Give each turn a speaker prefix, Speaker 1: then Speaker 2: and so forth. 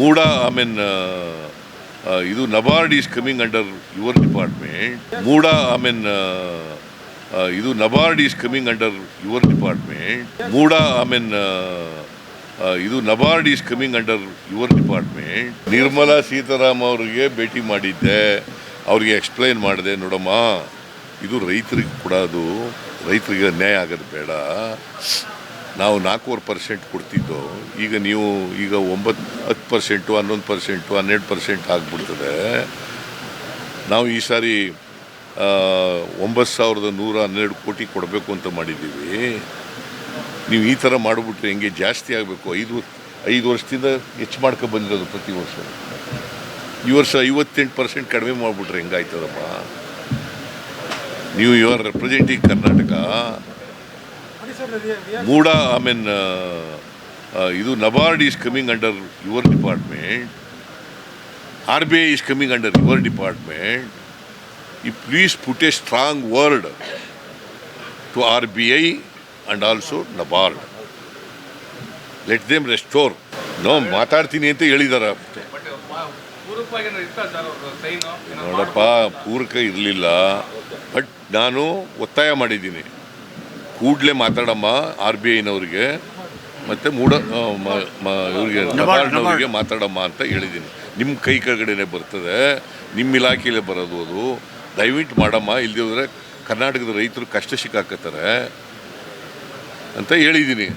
Speaker 1: MUDA I mean ಇದು NABARD is coming under your department MUDA I mean ಇದು NABARD is coming under your department MUDA I mean ಇದು NABARD is coming under your department Nirmala Sitaram ಅವರಿಗೆ ಭೇಟಿ ಮಾಡಿದ್ದೆ. ಅವರಿಗೆ explain ಮಾಡಿದೆ, ನೋಡಮ್ಮ, ಇದು ರೈತರಿಗೆ ಕೊಡೋದು, ರೈತರಿಗೆ ಅನ್ಯಾಯ ಆಗೋದು ಬೇಡ. ನಾವು ನಾಲ್ಕೂವರೆ ಪರ್ಸೆಂಟ್ ಕೊಡ್ತಿದ್ದು. ಈಗ ನೀವು, ಈಗ ಒಂಬತ್ತು ಹತ್ತು ಪರ್ಸೆಂಟು ಹನ್ನೊಂದು ಪರ್ಸೆಂಟು ಹನ್ನೆರಡು ಪರ್ಸೆಂಟ್ ಆಗಿಬಿಡ್ತದೆ. ನಾವು ಈ ಸಾರಿ ಒಂಬತ್ತು ಸಾವಿರದ ನೂರ ಹನ್ನೆರಡು ಕೋಟಿ ಕೊಡಬೇಕು ಅಂತ ಮಾಡಿದ್ದೀವಿ. ನೀವು ಈ ಥರ ಮಾಡಿಬಿಟ್ರೆ ಹೆಂಗೆ ಜಾಸ್ತಿ ಆಗಬೇಕು? ಐದು ಐದು ವರ್ಷದಿಂದ ಹೆಚ್ಚು ಮಾಡ್ಕೊ ಬಂದಿರೋದು ಪ್ರತಿ ವರ್ಷ. ಈ ವರ್ಷ ಐವತ್ತೆಂಟು ಪರ್ಸೆಂಟ್ ಕಡಿಮೆ ಮಾಡಿಬಿಟ್ರೆ ಹೆಂಗಾಯ್ತದಮ್ಮ ನೀವು ಯು ಆರ್ ರೆಪ್ರೆಸೆಂಟಿಂಗ್ ಕರ್ನಾಟಕ ಮೂಡ ಐ ಮೀನ್ ಇದು NABARD is coming under your department R B I is coming under your department ಈ please put a strong word to R B I and also NABARD let them restore no ಮಾತಾಡ್ತೀನಿ ಅಂತ ಹೇಳಿದಾರ ನೋಡಪ್ಪ, ಪೂರಕ ಇರಲಿಲ್ಲ but ನಾನು ಒತ್ತಾಯ ಮಾಡಿದ್ದೀನಿ. ಕೂಡಲೇ ಮಾತಾಡಮ್ಮ ಆರ್ ಬಿ ಐನವ್ರಿಗೆ. ಮತ್ತು ಮೂಡ ಇವ್ರಿಗೆ ನಬಾರ್ಡ್ನವ್ರಿಗೆ ಮಾತಾಡಮ್ಮ ಅಂತ ಹೇಳಿದ್ದೀನಿ. ನಿಮ್ಮ ಕೈ ಕೆಳಗಡೆನೆ ಬರ್ತದೆ ನಿಮ್ಮ ಇಲಾಖೆಯಲ್ಲೇ ಬರೋದು ಅದು. ದಯವಿಟ್ಟು ಮಾಡಮ್ಮ ಇಲ್ಲದೆ ಹೋದರೆ ಕರ್ನಾಟಕದ ರೈತರು ಕಷ್ಟ ಸಿಕ್ಕಾಕತ್ತಾರೆ ಅಂತ ಹೇಳಿದ್ದೀನಿ.